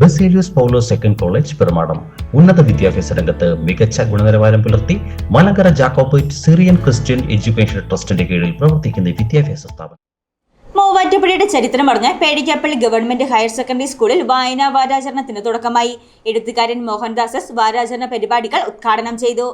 Baselios Paulo second college Perumadam ഉന്നത വിദ്യാഭ്യാസ രംഗത്ത് മികച്ച ഗുണനിലവാരം പുലർത്തി Malankara Jacobite Syrian Christian education ട്രസ്റ്റിന്റെ കീഴിൽ പ്രവർത്തിക്കുന്ന വിദ്യാഭ്യാസ സ്ഥാപനം. മൂവാറ്റുപുഴയുടെ ചരിത്രം ചരിത്രമറിഞ്ഞ് പേടിക്കാപ്പള്ളി ഗവൺമെന്റ് ഹയർ സെക്കൻഡറി സ്കൂളിൽ വായനാ വാരാചരണത്തിന് തുടക്കമായി. എഴുത്തുകാരൻ മോഹൻദാസസ് വാരാചരണ പരിപാടികൾ ഉദ്ഘാടനം ചെയ്തു.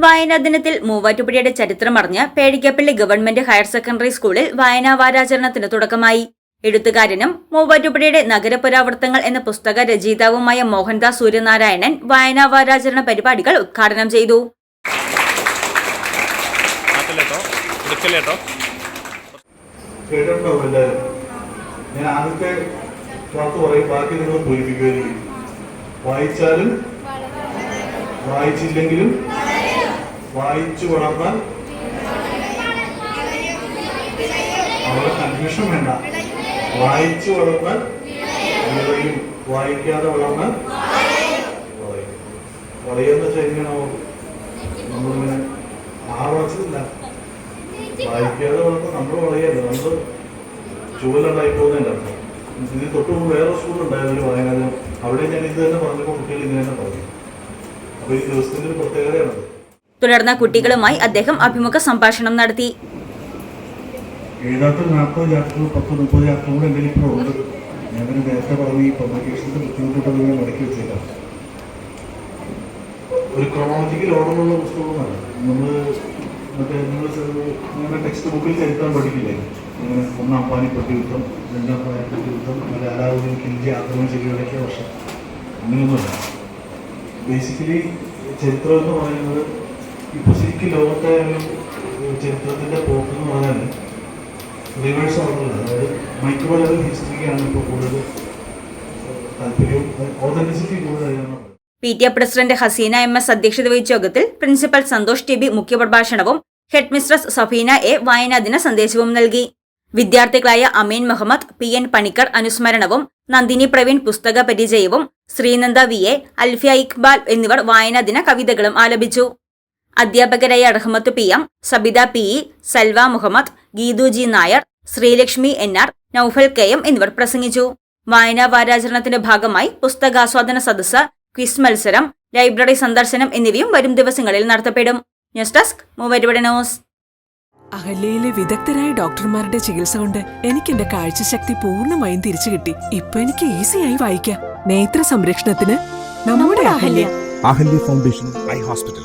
വായനാ ദിനത്തിൽ മൂവാറ്റുപുഴയുടെ ചരിത്രം ചരിത്രമറിഞ്ഞ് പേടിക്കാപ്പള്ളി ഗവൺമെന്റ് ഹയർ സെക്കൻഡറി സ്കൂളിൽ വായനാ വാരാചരണത്തിന് തുടക്കമായി. എഴുത്തുകാരനും മൂവാറ്റുപുഴയുടെ നഗരപുരാവർത്തങ്ങൾ എന്ന പുസ്തക രചയിതാവുമായ മോഹൻദാസ് സൂര്യനാരായണൻ വായനാ വാരാചരണ പരിപാടികൾ ഉദ്ഘാടനം ചെയ്തു. ഞാൻ ആദ്യത്തെ വാക്ക് പറയും ബാക്കി നിങ്ങൾ പൂരിപ്പിക്കുകയും വായിച്ചാലും വായിച്ചില്ലെങ്കിലും വായിച്ചു വളർന്നാൽ അവിടെ കൺഫ്യൂഷൻ വേണ്ട. വായിച്ചു വളർന്ന് വിളയും വായിക്കാതെ വളർന്ന് വളയുന്ന എങ്ങനെയാണോ നമ്മളിങ്ങനെ ആവർത്തിച്ചില്ല വായിക്കാതെ വളർന്ന് നമ്മൾ വളയല്ല? നമ്മൾ ചുവലുണ്ടായി പോകുന്നതിന്റെ അർത്ഥം ഇതിന് തൊട്ട് മുമ്പ് വേറെ സ്കൂളുണ്ടായിരുന്നു വായനാലും അവിടെ ഞാൻ ഇത് തന്നെ പറഞ്ഞപ്പോൾ കുട്ടികൾ ഇങ്ങനെ തന്നെ പറഞ്ഞു. അപ്പോൾ ഈ ദിവസത്തിന്റെ ഒരു പ്രത്യേകതയാണത്. തുടർന്ന് കുട്ടികളുമായി അദ്ദേഹം അഭിമുഖ സംഭാഷണം നടത്തി. എഴുതാത്ത നാൽപ്പത് ചാപ്റ്ററുകൾ പത്ത് മുപ്പത് ചാപ്റ്റർ കൂടെ എന്തെങ്കിലും ഇപ്പോൾ ഉണ്ട്. ഞാൻ പിന്നെ നേരത്തെ പറഞ്ഞ ഈ പബ്ലിക്കേഷന്റെ ബുദ്ധിമുട്ടുണ്ടെന്ന് ഞാൻ മടക്കി വെച്ചേക്കാം. ഒരു ക്രോണോളജിക്കൽ ഓർഡറുള്ള പുസ്തകമാണ്. നമ്മൾ മറ്റേ നിങ്ങൾ നിങ്ങളുടെ ടെക്സ്റ്റ് ബുക്കിൽ ചരിത്രം പഠിക്കില്ലേ? ഇങ്ങനെ ഒന്നാം പാനിപ്പട്ടി യുദ്ധം രണ്ടാം പാനിപ്പട്ടി യുദ്ധം അല്ലെങ്കിൽ അലാവുദ്ദീൻ ഖിൽജി ആക്രമണം ചെയ്യുകയൊക്കെ വർഷം അങ്ങനെയൊന്നുമില്ല. ബേസിക്കലി ചരിത്രം എന്ന് പറയുന്നത് ഇപ്പോൾ ശരിക്കും ലോകത്തെ ചരിത്രത്തിന്റെ പോക്കെന്ന് പറഞ്ഞാൽ റിവേഴ്സ് ഓർഡറില്ല അതായത് മൈക്രോബയോളജി ഹിസ്റ്ററിയാണ് ഇപ്പോൾ കൂടുതൽ താല്പര്യവും ഓതന്റിസിറ്റി കൂടുതലാണ് P T A president Hasina M S അധ്യക്ഷത വഹിച്ച യോഗത്തിൽ പ്രിൻസിപ്പൽ സന്തോഷ് ടി ബി മുഖ്യപ്രഭാഷണവും ഹെഡ് മിസ്ട്രസ് സഫീന എ വായനാദിന സന്ദേശവും നൽകി. വിദ്യാർത്ഥികളായ അമീൻ മുഹമ്മദ് പി എൻ പണിക്കർ അനുസ്മരണവും നന്ദിനി പ്രവീൺ പുസ്തക പരിചയവും ശ്രീനന്ദ വി എ അൽഫിയ ഇക്ബാൽ എന്നിവർ വായനാദിന കവിതകളും ആലപിച്ചു. അധ്യാപകരായ Rahmath P M Sabitha P E Salva Muhammad Geethuji Nair Sreelakshmi N R Noufal K M എന്നിവർ പ്രസംഗിച്ചു. വായനാ വാരാചരണത്തിന്റെ ഭാഗമായി പുസ്തകാസ്വാദന സദസ്സ് ക്വിസ് മത്സരം ലൈബ്രറി സന്ദർശനം എന്നിവയും വരും ദിവസങ്ങളിൽ നടത്തപ്പെടും. News desk news. അഹല്യയിലെ വിദഗ്ധരായ ഡോക്ടർമാരുടെ ചികിത്സ കൊണ്ട് എനിക്ക് എന്റെ കാഴ്ചശക്തി പൂർണമായും തിരിച്ചു കിട്ടി. ഇപ്പൊ എനിക്ക് ഈസിയായി വായിക്കാം. നേത്ര സംരക്ഷണത്തിന് നമ്മുടെ Ahalya. Ahalya foundation eye hospital.